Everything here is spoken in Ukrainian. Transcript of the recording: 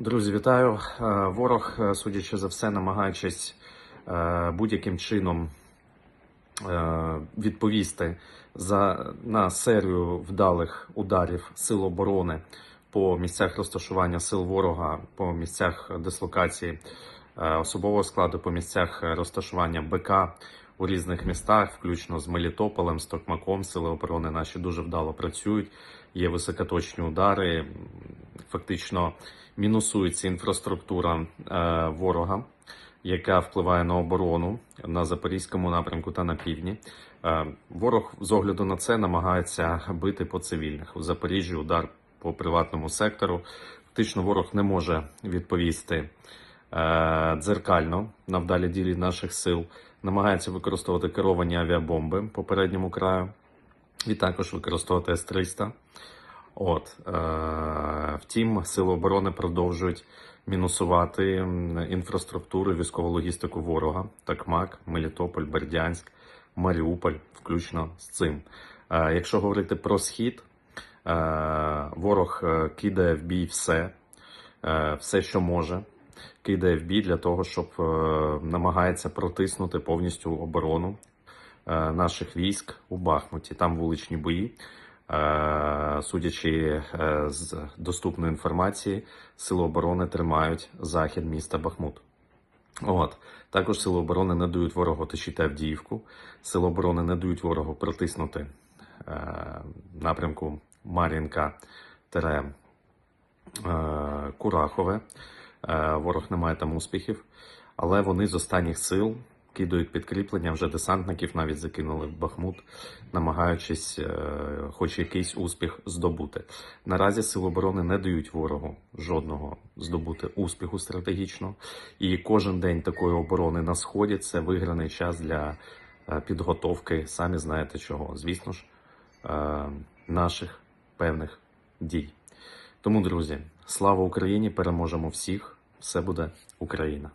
Друзі, вітаю. Е, Ворог, е, судячи за все, намагаючись е, будь-яким чином відповісти за на серію вдалих ударів сил оборони по місцях розташування сил ворога, по місцях дислокації особового складу, по місцях розташування БК у різних містах, включно з Мелітополем, з Токмаком. Сили оборони наші дуже вдало працюють. Є високоточні удари. Фактично мінусується інфраструктура е, ворога, яка впливає на оборону на запорізькому напрямку та на півдні. Е, ворог з огляду на це намагається бити по цивільних у Запоріжжі. Удар по приватному сектору. Фактично, ворог не може відповісти дзеркально на вдалі ділі наших сил. Намагається використовувати керовані авіабомби по передньому краю і також використовувати С-300. От, е, втім, сили оборони продовжують мінусувати інфраструктуру, військову логістику ворога, Такмак, Мелітополь, Бердянськ, Маріуполь, включно з цим. Е, якщо говорити про схід, е, ворог е, кидає в бій все, е, все, що може. Кидає в бій для того, щоб е, намагається протиснути повністю оборону е, наших військ у Бахмуті. Там вуличні бої. Е, Судячи з доступної інформації, сили оборони тримають захід міста Бахмут. От також сили оборони не дають ворогу тащити Авдіївку. Сили оборони не дають ворогу протиснути е, напрямку Мар'їнка тере Курахове. Е, ворог не має там успіхів, але вони з останніх сил кидають підкріплення. Вже десантників навіть закинули в Бахмут, намагаючись, е, хоч якийсь успіх здобути. Наразі сили оборони не дають ворогу жодного здобути успіху стратегічно. І кожен день такої оборони на сході це виграний час для е, підготовки. Самі знаєте чого. Звісно ж, наших певних дій. Тому, друзі, слава Україні! Переможемо всіх! Все буде Україна!